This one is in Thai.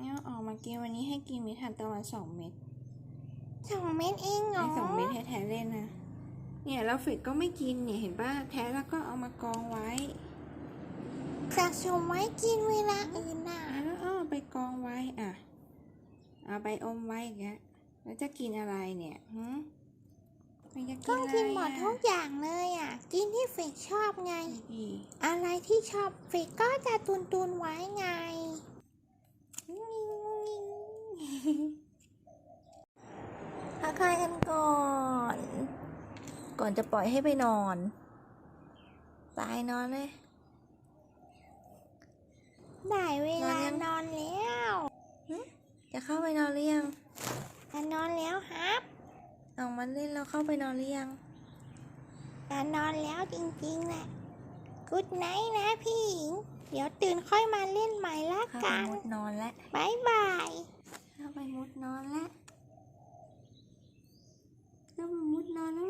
เนี่ยออกมากินวันนี้ให้กินมีทานตะวันสองเม็ดสองเม็ดเองเหรอให้สองเม็ดแท้ๆเล่นนะเนี่ยแล้วฟิกก็ไม่กินเนี่ยเห็นป่ะแท้แล้วก็เอามากองไว้สะสมไว้กินเวลาอื่นน่ะอะแล้วเอาไปกองไว้อะเอาไปอมไว้อย่างเงี้ยแล้วจะกินอะไรเนี่ยหืมมันจะกิก็นอะไรกินหมดอะทุกอย่างเลยอะ กินที่เฟกชอบไงอีกอะไรที่ชอบเฟกก็จะตุนตุนๆไว้ไง ทักทายกันก่อน ก่อนจะปล่อยให้ไปนอนตายนอนเลยได้เวลานอนยังนอนแล้วจะเข้าไปนอนหรือยังจะนอนแล้วครับเอามันเล่นแล้วเข้าไปนอนหรือยังจะนอนแล้วจริงๆแหละกุดไนท์นะพี่หญิง เดี๋ยวตื่นค่อยมาเล่นใหม่ละเข้าไปกันมุดนอนแล้วบายบาย มุดนอนแล้วน้องมุดนอนแล้ว